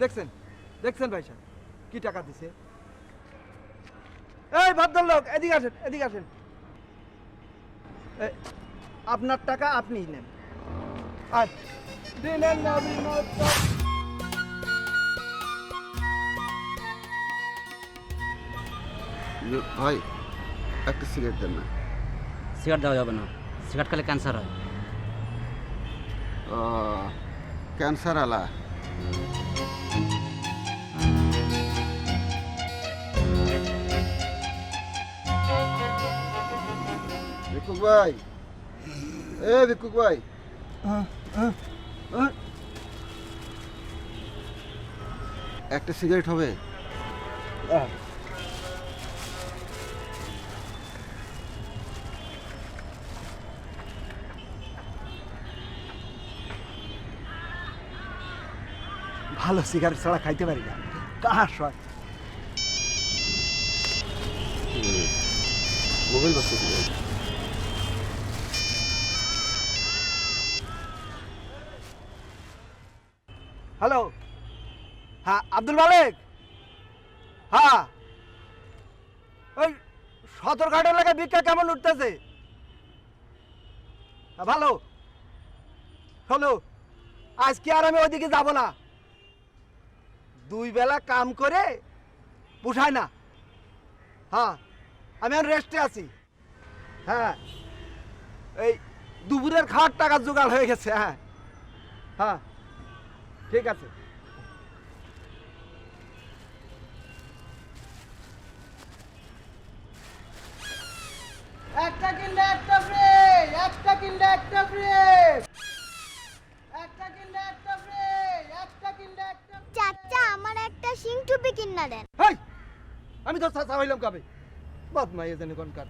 দেখছেন? দেখছেন ভাই সাহেব? কি টাকা দিছে? এই ভদ্রলোক এদিকে আসেন এদিকে আসেন। আপনার টাকা আপনিই নেন। আর দিনের ইয়ে, ভাই একটা সিগারেট দেন না। সিগারেট দেওয়া যাবে না। সিগারেট খেলে ক্যান্সার হয়। ক্যান্সার আলা। ভিক্ষুক ভাই এ ভিক্ষুক ভাই একটা সিগারেট হবে। ভালো সিগারেট ছাড়া খাইতে পারি না। কাহার শখ? মোবাইল বসতে হ্যালো। হ্যাঁ আব্দুল মালিক? হ্যাঁ। ওই সদরঘাট এলাকায় ভিক্ষা কেমন উঠতেছে? হ্যাঁ, ভালো। শোনো আজকে আর আমি ওইদিকে যাব না। দুই বেলা কাম করে পোষায় না। হ্যাঁ আমি আর রেস্টে আছি। হ্যাঁ এই দুপুরের খাওয়ার টাকা জোগাড় হয়ে গেছে হ্যাঁ। হ্যাঁ। ঠিক আছে। একটা কিনলে একটা ফ্রি একটা কিনলে একটা ফ্রি একটা কিনলে একটা ফ্রি একটা কিনলে একটা চাচা আমার একটা সিং টুপি কিনা দেন। হেই আমি তো চাচা হইলাম কবে? বদমাই জানি কোনকার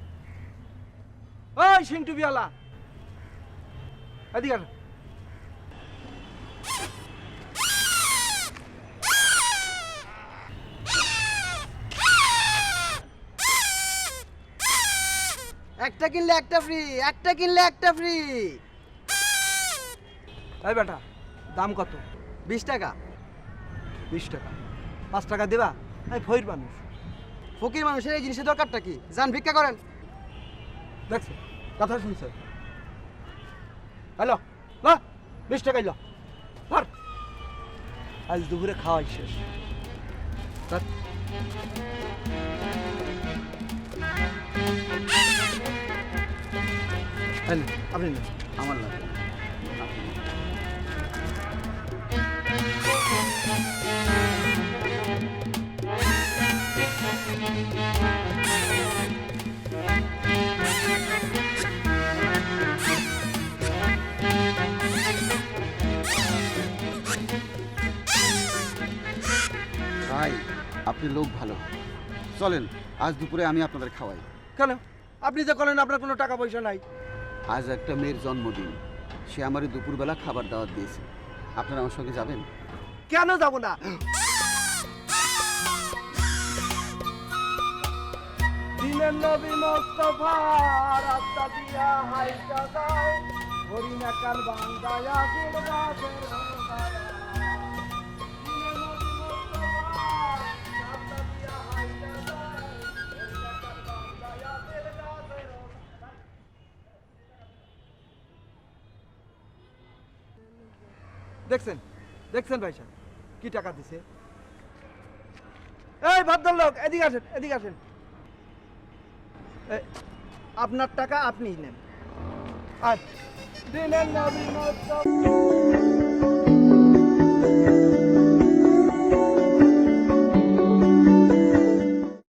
ওই সিংটু বিয়ালা এদিকে একটা কিনলে একটা ফ্রি একটা কিনলে একটা ফ্রি এই বেটা, দাম কত? বিশ টাকা। বিশ টাকা। পাঁচ টাকা দেবা? এই ফইর মানুষ। ফকির মানুষের এই জিনিসের দরকারটা কি? যান, ভিক্ষা করেন। দেখছ? কথা শুনছে। হ্যালো না বিশ টাকা এলো ধর। আজ দুপুরে খাওয়াই শেষ। নিন, আপনি। আমার লাগবে না। ভাই আপনি লোক ভালো চলেন আজ দুপুরে আমি আপনাদের খাওয়াই কেন আপনি যে করেন আপনার কোনো টাকা পয়সা নাই আজ একটা মেয়ের জন্মদিন। সে আমারই দুপুরবেলা খাবার দাওয়াত দিয়েছে। আপনারা আমার সঙ্গে যাবেন? কেন যাব না? হরিণা কাল বাংলায় আগের দেখছেন? দেখছেন ভাই সাহেব? কি টাকা দিছে? এই ভদ্রলোক, এদিকে আসেন এদিকে আসেন। আপনার টাকা আপনিই নেন। আর দিনের নবীনত্ব